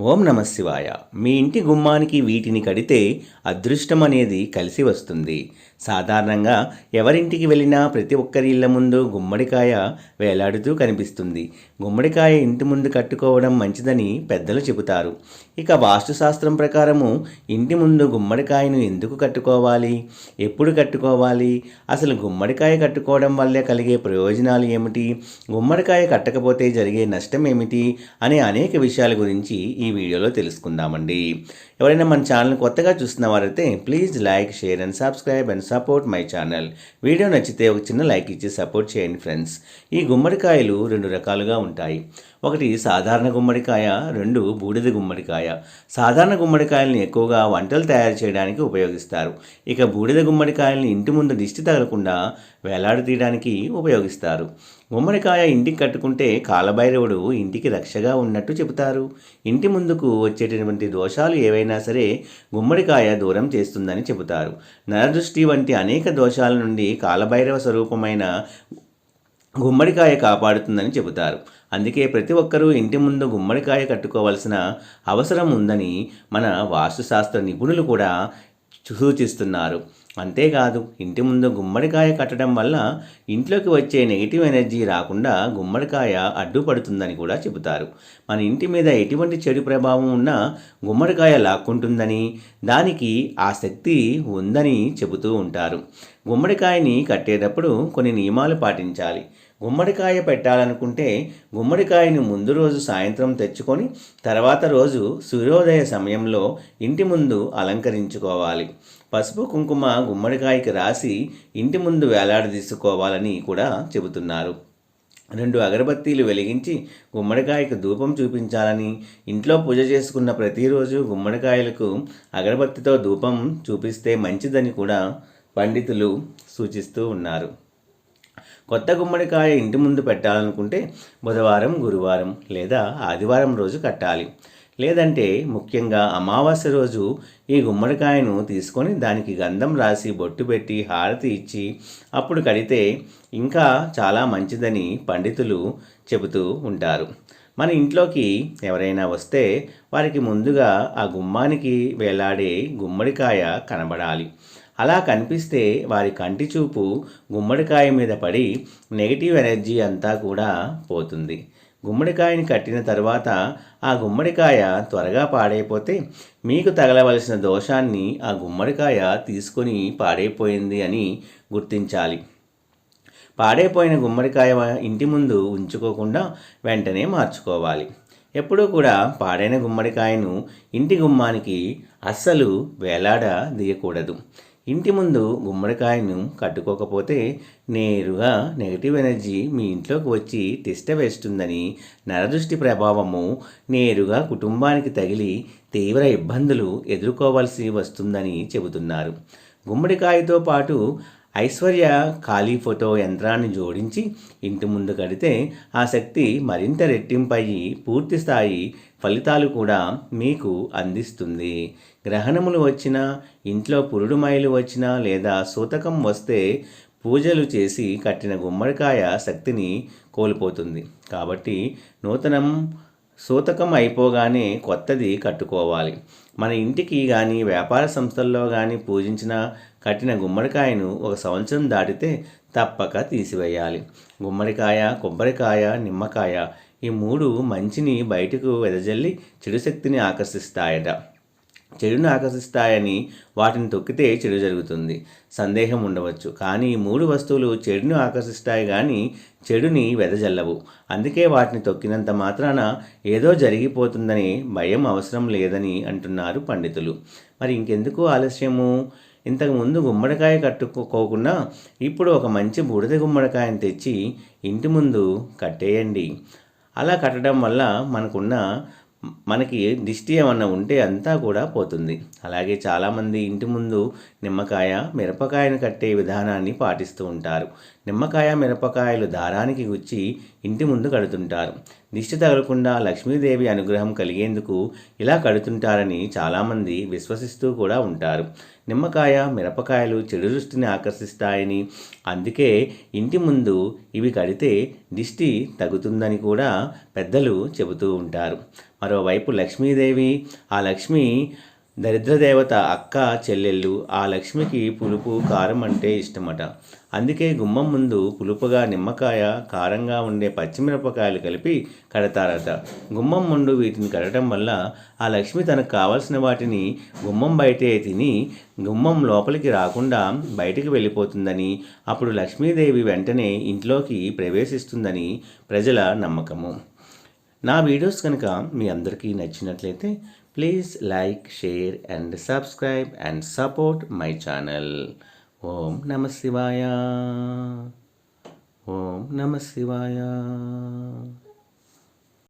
ఓం నమ శివాయ. మీ ఇంటి గుమ్మానికి వీటిని కడితే అదృష్టం అనేది కలిసి వస్తుంది. సాధారణంగా ఎవరింటికి వెళ్ళినా ప్రతి ఒక్కరి ఇళ్ళ ముందు గుమ్మడికాయ వేలాడుతూ కనిపిస్తుంది. గుమ్మడికాయ ఇంటి ముందు కట్టుకోవడం మంచిదని పెద్దలు చెబుతారు. ఇక వాస్తుశాస్త్రం ప్రకారము ఇంటి ముందు గుమ్మడికాయను ఎందుకు కట్టుకోవాలి? ఎప్పుడు కట్టుకోవాలి? అసలు గుమ్మడికాయ కట్టుకోవడం వల్ల కలిగే ప్రయోజనాలు ఏమిటి? గుమ్మడికాయ కట్టకపోతే జరిగే నష్టం ఏమిటి? అనే అనేక విషయాల గురించి ఈ ఈ వీడియోలో తెలుసుకుందామండి. ఎవరైనా మన ఛానల్ కొత్తగా చూస్తున్న వారైతే please like share and subscribe and support my channel. Video నచ్చితే ఒక చిన్న లైక్ ఇచ్చి సపోర్ట్ చేయండి ఫ్రెండ్స్. ఈ గుమ్మడికాయలు రెండు రకాలుగా ఉంటాయి. ఒకటి సాధారణ గుమ్మడికాయ రెండు బూడిద గుమ్మడికాయ. సాధారణ గుమ్మడికాయలను ఎక్కువగా వంటలు తయారు చేయడానికి ఉపయోగిస్తారు. ఇక బూడిద గుమ్మడికాయలను ఇంటి ముందు దిష్టి తగలకుండా వేలాడదీయడానికి ఉపయోగిస్తారు. గుమ్మడికాయ ఇంటికి కట్టుకుంటే కాలభైరవుడు ఇంటికి రక్షగా ఉన్నట్టు చెబుతారు. ఇంటి ముందుకు వచ్చేటటువంటి దోషాలు ఏవైనా సరే గుమ్మడికాయ దూరం చేస్తుందని చెబుతారు. నరదృష్టి వంటి అనేక దోషాల నుండి కాలభైరవ స్వరూపమైన గుమ్మడికాయ కాపాడుతుందని చెబుతారు. అందుకే ప్రతి ఒక్కరూ ఇంటి ముందు గుమ్మడికాయ కట్టుకోవాల్సిన అవసరం ఉందని మన వాస్తుశాస్త్ర నిపుణులు కూడా సూచిస్తున్నారు. అంతేకాదు ఇంటి ముందు గుమ్మడికాయ కట్టడం వల్ల ఇంట్లోకి వచ్చే నెగిటివ్ ఎనర్జీ రాకుండా గుమ్మడికాయ అడ్డుపడుతుందని కూడా చెబుతారు. మన ఇంటి మీద ఎటువంటి చెడు ప్రభావం ఉన్నా గుమ్మడికాయ లాక్కుంటుందని దానికి ఆ శక్తి ఉందని చెబుతూ ఉంటారు. గుమ్మడికాయని కట్టేటప్పుడు కొన్ని నియమాలు పాటించాలి. గుమ్మడికాయ పెట్టాలనుకుంటే గుమ్మడికాయను ముందు రోజు సాయంత్రం తెచ్చుకొని తర్వాత రోజు సూర్యోదయ సమయంలో ఇంటి ముందు అలంకరించుకోవాలి. పసుపు కుంకుమ గుమ్మడికాయకి రాసి ఇంటి ముందు వేలాడదీసుకోవాలని కూడా చెబుతున్నారు. రెండు అగరబత్తీలు వెలిగించి గుమ్మడికాయకు ధూపం చూపించాలని ఇంట్లో పూజ చేసుకున్న ప్రతిరోజు గుమ్మడికాయలకు అగరబత్తితో ధూపం చూపిస్తే మంచిదని కూడా పండితులు సూచిస్తూ ఉన్నారు. కొత్త గుమ్మడికాయ ఇంటి ముందు పెట్టాలనుకుంటే బుధవారం గురువారం లేదా ఆదివారం రోజు కట్టాలి. లేదంటే ముఖ్యంగా అమావాస్య రోజు ఈ గుమ్మడికాయను తీసుకొని దానికి గంధం రాసి బొట్టు పెట్టి హారతి ఇచ్చి అప్పుడు కడితే ఇంకా చాలా మంచిదని పండితులు చెబుతూ ఉంటారు. మన ఇంట్లోకి ఎవరైనా వస్తే వారికి ముందుగా ఆ గుమ్మానికి వేలాడే గుమ్మడికాయ కనబడాలి. అలా కనిపిస్తే వారి కంటి చూపు గుమ్మడికాయ మీద పడి నెగిటివ్ ఎనర్జీ అంతా కూడా పోతుంది. గుమ్మడికాయని కట్టిన తర్వాత ఆ గుమ్మడికాయ త్వరగా పాడైపోతే మీకు తగలవలసిన దోషాన్ని ఆ గుమ్మడికాయ తీసుకొని పాడైపోయింది అని గుర్తించాలి. పాడైపోయిన గుమ్మడికాయ ఇంటి ముందు ఉంచుకోకుండా వెంటనే మార్చుకోవాలి. ఎప్పుడూ కూడా పాడైన గుమ్మడికాయను ఇంటి గుమ్మానికి అస్సలు వేలాడ దియకూడదు ఇంటి ముందు గుమ్మడికాయను కట్టుకోకపోతే నేరుగా నెగిటివ్ ఎనర్జీ మీ ఇంట్లోకి వచ్చి తిష్ట వేస్తుందని నరదృష్టి ప్రభావము నేరుగా కుటుంబానికి తగిలి తీవ్ర ఇబ్బందులు ఎదుర్కోవాల్సి వస్తుందని చెబుతున్నారు. గుమ్మడికాయతో పాటు ఐశ్వర్య ఖాళీ ఫోటో యంత్రాన్ని జోడించి ఇంటి ముందు కడితే ఆ శక్తి మరింత రెట్టింపయ్యి పూర్తి స్థాయి ఫలితాలు కూడా మీకు అందిస్తుంది. గ్రహణములు వచ్చినా ఇంట్లో పురుడుమాయలు వచ్చినా లేదా సూతకం వస్తే పూజలు చేసి కట్టిన గుమ్మడికాయ శక్తిని కోల్పోతుంది. కాబట్టి నూతనం సూతకం అయిపోగానే కొత్తది కట్టుకోవాలి. మన ఇంటికి కానీ వ్యాపార సంస్థల్లో కానీ పూజించిన కట్టిన గుమ్మడికాయను ఒక సంవత్సరం దాటితే తప్పక తీసివేయాలి. గుమ్మడికాయ కొబ్బరికాయ నిమ్మకాయ ఈ మూడు మంచిని బయటకు వెదజల్లి చెడు శక్తిని ఆకర్షిస్తాయట. చెడును ఆకర్షిస్తాయని వాటిని తొక్కితే చెడు జరుగుతుంది. సందేహం ఉండవచ్చు. కానీ ఈ మూడు వస్తువులు చెడును ఆకర్షిస్తాయి కానీ చెడుని వెదజల్లవు. అందుకే వాటిని తొక్కినంత మాత్రాన ఏదో జరిగిపోతుందని భయం అవసరం లేదని అంటున్నారు పండితులు. మరి ఇంకెందుకు ఆలస్యము? ఇంతకుముందు గుమ్మడికాయ కట్టుకోకుండా ఇప్పుడు ఒక మంచి బూడిద గుమ్మడికాయను తెచ్చి ఇంటి ముందు కట్టేయండి. అలా కట్టడం వల్ల మనకున్న మనకి దిష్టి ఏమన్నా ఉంటే అంతా కూడా పోతుంది. అలాగే చాలామంది ఇంటి ముందు నిమ్మకాయ మిరపకాయను కట్టే విధానాన్ని పాటిస్తూ ఉంటారు. నిమ్మకాయ మిరపకాయలు దారానికి గుచ్చి ఇంటి ముందు కడుతుంటారు. దిష్టి తగలకుండా లక్ష్మీదేవి అనుగ్రహం కలిగేందుకు ఇలా కడుతుంటారని చాలామంది విశ్వసిస్తూ కూడా ఉంటారు. నిమ్మకాయ మిరపకాయలు చెడు దృష్టిని ఆకర్షిస్తాయని. అందుకే ఇంటి ముందు ఇవి కడితే దిష్టి తగ్గుతుందని కూడా పెద్దలు చెబుతూ ఉంటారు. మరోవైపు లక్ష్మీదేవి ఆ లక్ష్మి దరిద్రదేవత అక్క చెల్లెళ్ళు ఆ లక్ష్మికి పులుపు కారం అంటే ఇష్టమట. అందుకే గుమ్మం ముందు పులుపుగా నిమ్మకాయ కారంగా ఉండే పచ్చిమిరపకాయలు కలిపి కడతారట. గుమ్మం ముందు వీటిని కడటం వల్ల ఆ లక్ష్మి తనకు కావలసిన వాటిని గుమ్మం బయటే తిని గుమ్మం లోపలికి రాకుండా బయటికి వెళ్ళిపోతుందని అప్పుడు లక్ష్మీదేవి వెంటనే ఇంట్లోకి ప్రవేశిస్తుందని ప్రజల నమ్మకము. నా వీడియోస్ కనుక మీ అందరికీ నచ్చినట్లయితే Please like, share and subscribe and support my channel. Om Namah Om Namah